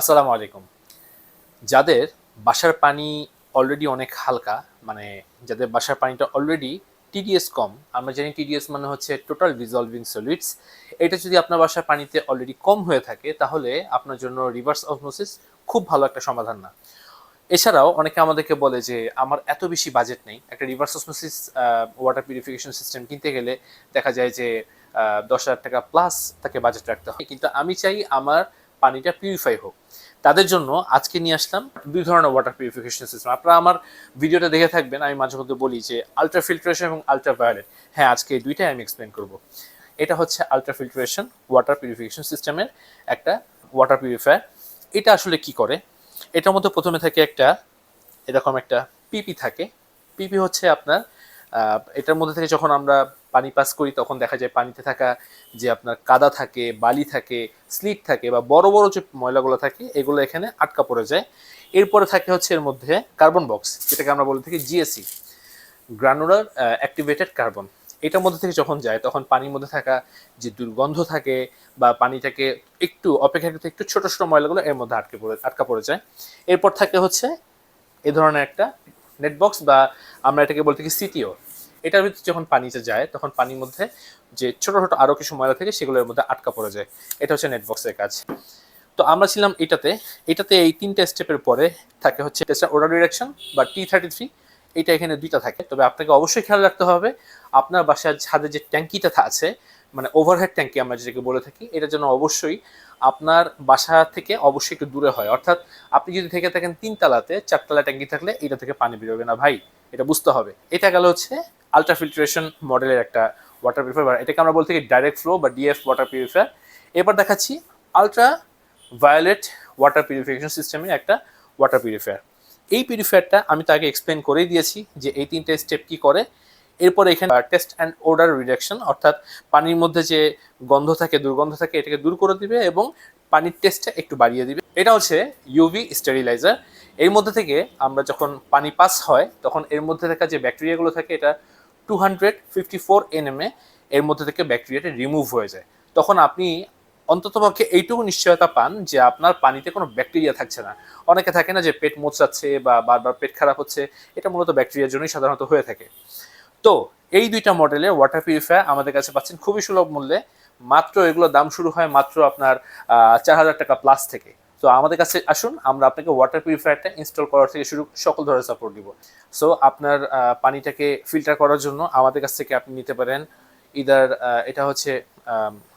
আসসালামু আলাইকুম। যাদের বাসার পানি অলরেডি অনেক হালকা মানে যাদের বাসার পানিটা অলরেডি টিডিএস কম, আমরা জানি টিডিএস মানে হচ্ছে টোটাল ডিজলভিং সলিডস এটা যদি আপনার বাসার পানিতে অলরেডি কম হয়ে থাকে, তাহলে আপনার জন্য রিভার্স অসমোসিস খুব ভালো একটা সমাধান না। এছাড়াও অনেকে আমাদেরকে বলে যে, আমার এত বেশি বাজেট নেই। একটা reverse osmosis water purification system কিনতে গেলে দেখা যায় যে দশ হাজার টাকা প্লাস তাকে বাজেট রাখতে হয়। কিন্তু আমি চাই আমার পানিটা পিউরিফাই হোক। তাদের জন্য আজকে নিয়ে আসলাম দুই ধরনের ওয়াটার পিউরিফিকেশন সিস্টেম আপনারা আমার ভিডিওটা দেখে থাকবেন, আমি মাঝে মধ্যে বলি যে আলট্রা ফিল্ট্রেশন এবং আলট্রা ভায়োলেট হ্যাঁ আজকে এই দুইটাই আমি এক্সপ্লেন করব। এটা হচ্ছে আলট্রা ফিল্ট্রেশন ওয়াটার পিউরিফিকেশন সিস্টেমের একটা ওয়াটার পিউরিফায়ার এটা আসলে কি করে? এটার মধ্যে প্রথমে থাকে একটা এরকম একটা পিপি থাকে। পিপি হচ্ছে আপনার এটার মধ্যে থেকে যখন আমরা পানি পাস করি, তখন দেখা যায় পানিতে থাকা যে আপনার কাদা থাকে, বালি থাকে, স্লিট থাকে বা বড় বড় যে ময়লাগুলো থাকে, এগুলো এখানে আটকা পড়ে যায়। এরপরে থাকে হচ্ছে এর মধ্যে কার্বন বক্স, যেটাকে আমরা বলে থাকি জিএসি গ্রানুলার অ্যাক্টিভেটেড কার্বন এটার মধ্যে থেকে যখন যায়, তখন পানির মধ্যে থাকা যে দুর্গন্ধ থাকে বা পানিটাকে একটু, অপেক্ষাকৃত একটু ছোট ছোট ময়লাগুলো এর মধ্যে আটকে পড়ে, আটকা পড়ে যায়। এরপর থাকে হচ্ছে এ ধরনের একটা নেটবক্স বা আমরা এটাকে বলতে কি সিটিও এটার ভিতরে যখন পানিতে যায়, তখন পানির মধ্যে যে ছোট ছোট আরও কিছু ময়লা থাকে, সেগুলোর মধ্যে আটকা পড়ে যায়। এটা হচ্ছে নেটবক্সের কাজ। তো আমরা ছিলাম এটাতে। এটাতে এই তিনটে স্টেপের পরে থাকে হচ্ছে ওডার ডিরেকশন বা টি থার্টি থ্রি এটা এখানে দুইটা থাকে। তবে আপনাকে অবশ্যই খেয়াল রাখতে হবে, আপনার বাসার ছাদে যে ট্যাঙ্কিটা আছে মানে ওভারহেড ট্যাঙ্কি আমরা যেটাকে বলে থাকি এটার জন্য অবশ্যই আপনার বাসা থেকে অবশ্যই একটু দূরে হয়। অর্থাৎ আপনি যদি থেকে থাকেন তিনতলাতে, চারতলা ট্যাঙ্কি থাকলে এটা থেকে পানি বেরোবে না ভাই। এটা বুঝতে হবে। এটা গেল হচ্ছে আলট্রা ফিল্ট্রেশন মডেলের একটা ওয়াটার পিউরিফায়ার এটাকে আমরা বলতে ডাইরেক্ট ফ্লো বা ডিএফ ওয়াটার পিউরিফায়ার এবার দেখাচ্ছি আলট্রা ভায়োলেট ওয়াটার পিউরিফিকেশন সিস্টেমের একটা ওয়াটার পিউরিফায়ার এই পিউরিফায়ারটা আমি তাকে এক্সপ্লেন করেই দিয়েছি যে এই তিনটে স্টেপ কি করে। এরপর এখানে টেস্ট অ্যান্ড ওডার রিডাকশন অর্থাৎ পানির মধ্যে যে গন্ধ থাকে, দুর্গন্ধ থাকে, এটাকে দূর করে দিবে এবং পানির টেস্টটা একটু বাড়িয়ে দিবে। এটা হচ্ছে ইউভি স্টেরিলাইজার এর মধ্যে থেকে আমরা যখন পানি পাস হয়, তখন এর মধ্যে থাকা যে ব্যাকটেরিয়াগুলো থাকে, এটা two hundred fifty four NMA এর মধ্যে থেকে ব্যাকটেরিয়াটা রিমুভ হয়ে যায়। তখন আপনি অন্ততপক্ষে এইটুকু নিশ্চয়তা পান যে আপনার পানিতে কোনো ব্যাকটেরিয়া থাকছে না। অনেকে থাকে না যে পেট মোচড়াচ্ছে বা বারবার পেট খারাপ হচ্ছে, এটা মূলত ব্যাকটেরিয়ার জন্যই সাধারণত হয়ে থাকে। তো এই দুইটা মডেলের ওয়াটার পিউরিফায়ার আমাদের কাছে পাচ্ছেন খুবই সুলভ মূল্যে। মাত্র এগুলো দাম শুরু হয় মাত্র আপনার চার হাজার টাকা প্লাস থেকে। তো আমাদের কাছে আসুন, আমরা আপনাকে ওয়াটার পিউরিফায়ারটা ইনস্টল করার থেকে শুরু, সকল ধরনের সাপোর্ট দিব। সো আপনার পানিটাকে ফিল্টার করার জন্য আমাদের কাছ থেকে আপনি নিতে পারেন ইদার এটা হচ্ছে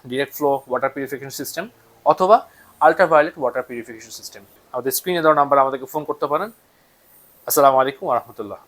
direct flow water purification system অথবা আল্ট্রাভায়োলেট ওয়াটার পিউরিফিকেশন সিস্টেম আমাদের স্ক্রিনে দেওয়া নাম্বার আমাদেরকে ফোন করতে পারেন। আসসালামু আলাইকুম রহমতুল্লাহ।